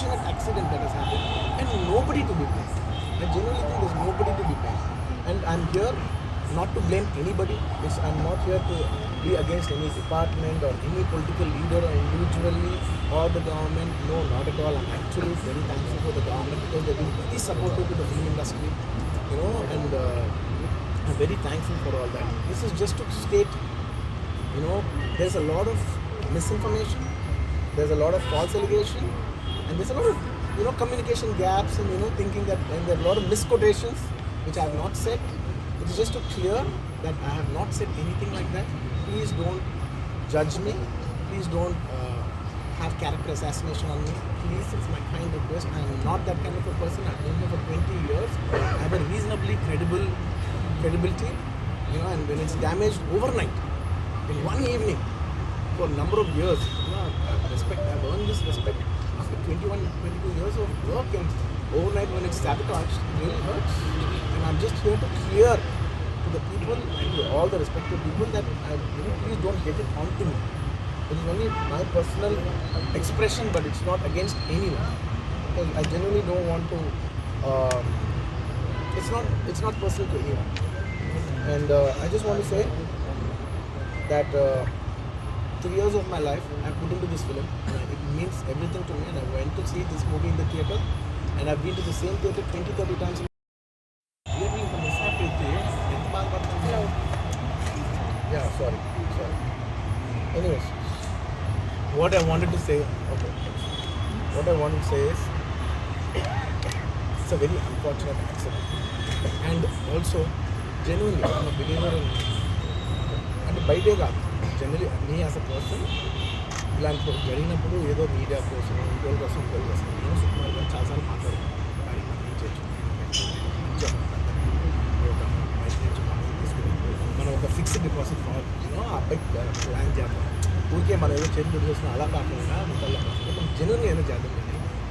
accident that has happened, and nobody to be blamed. I genuinely think there's nobody to be blamed. And I'm here not to blame anybody. It's, I'm not here to be against any department or any political leader or individually or the government. No, not at all. I'm actually very thankful for the government because they've been very supportive to the film industry, you know, and uh, I'm very thankful for all that. This is just to state, you know, there's a lot of misinformation, there's a lot of false allegation, and there's a lot of, you know, communication gaps and, you know, thinking that, and there are a lot of misquotations, which I have not said. It is just to clear that I have not said anything like that. Please don't judge me. Please don't uh, have character assassination on me. Please, it's my kind request. I am not that kind of a person. I've been here for 20 years. I have a reasonably credible credibility, you know, and when it's damaged overnight, in one evening, for a number of years, you know, I've respect. I've earned this respect after 21, 22 years of work, and overnight when it's sabotaged, it really hurts. And I'm just here to clear to the people and to all the respected people that I, you know, please don't get it onto me. It is only my personal expression, but it's not against anyone. I genuinely don't want to. Um, it's not. It's not personal to anyone. And uh, I just want to say that uh, three years of my life I put into this film. It means everything to me, and I went to see this movie in the theater, and I've been to the same theater 20, 30 times. Yeah, sorry, sorry. Anyways, what I wanted to say, okay, what I wanted to say is, it's a very unfortunate accident, and also genuinely, I'm a believer in, and by day God. జనరలీ మీ as a person ఇలాంటి ఒకటి జరిగినప్పుడు ఏదో media కోసం ఇంకోటి కోసం ఇంకోటి కోసం నేను సుకుమార్ గారు చాలాసార్లు మాట్లాడుతున్నాను కానీ మనం ఏం చేయొచ్చు? మనం ఒక ఫిక్స్డ్ డిపాజిట్ యూనో ఆ అబ్బాయి ప్లాన్ చేద్దాం. ఊరికే మనం ఏదో చేతులు చేసిన అలా కాకుండా మొత్తం మనం జెన్యున్గా ఏదో చేద్దాం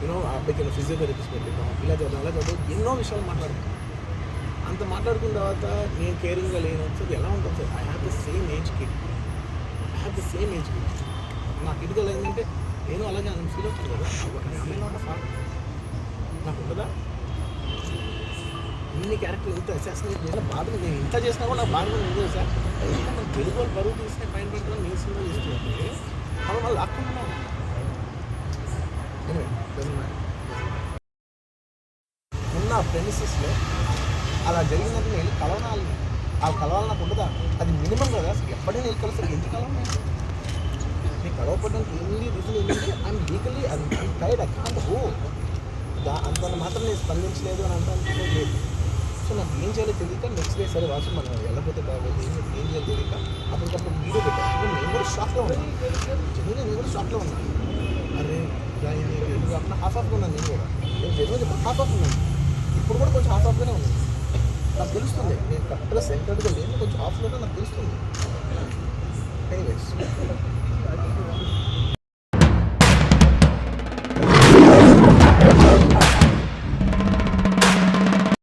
యూనో ఆ అబ్బాయికి ఏదో ఫిజియోథెరపిస్ట్ పెట్టిద్దాం ఇలా చేద్దాం అలా చేద్దాం ఎన్నో విషయాలు మాట్లాడుతాం అంత మాట్లాడుకున్న తర్వాత నేను కేరింగ్గా లేని. సో ఎలా ఉంటుంది sir I have the same age kid have the same age kid నాకు ఇటుకలు ఏంటంటే నేను అలాగే అని ఫీల్ అవుతాను కదా. అమ్మాయి ఉన్న ఫాదర్ నాకు ఉంటుందా ఇన్ని క్యారెక్టర్ ఇంత అసెస్మెంట్ చేసిన బాధ నేను ఇంత చేసినా కూడా నాకు బాధగా ఉంది సార్. ఎందుకంటే మనం తెలుగు వాళ్ళు బరువు తీసుకుని పైన పెట్టడం నేను సినిమా చేస్తుంటే మనం వాళ్ళు లాక్కుంటున్నాం ఉన్న ప్రెమిసెస్లో అలా జరిగినట్టు నేను వెళ్ళి కలవనాలి. ఆ కలవాలి నాకు ఉండదా? అది మినిమం నేను కలిసి ఎప్పుడైనా ఎందుకు కలవాలి నేను కలవపడడానికి ఎన్ని రీజన్ ఏంటంటే ఐఎమ్ లీగల్లీ అది టైర్డ్ ఐ కాంట్ హో దా అంత మాత్రం నేను స్పందించలేదు అని అంటానికి లేదు సో నాకు ఏం చేయాలో తెలియక నెక్స్ట్ డే సరే వాసు మనం వెళ్ళకపోతే బాగోదు ఏం చేయాలో తెలియక అప్పటికప్పుడు వీడియో పెట్టాను నేను కూడా షాక్లో ఉన్నాను. జనరల్గా నేను కూడా షాక్లో ఉన్నాను. అరే ఇలా ఎందుకు? కాకుండా హాఫ్ ఆఫ్గా ఉన్నాను నేను కూడా. నేను జనరల్గా హాఫ్ ఆఫ్ ఉన్నాను. ఇప్పుడు కూడా కొంచెం హాఫ్ ఆఫ్గానే ఉన్నాను. నాకు తెలుస్తుంది. నేను కరెక్ట్గా సెంటర్గా లేని కొంచెం ఆఫ్లోనే నాకు తెలుస్తుంది. ఎనీవేస్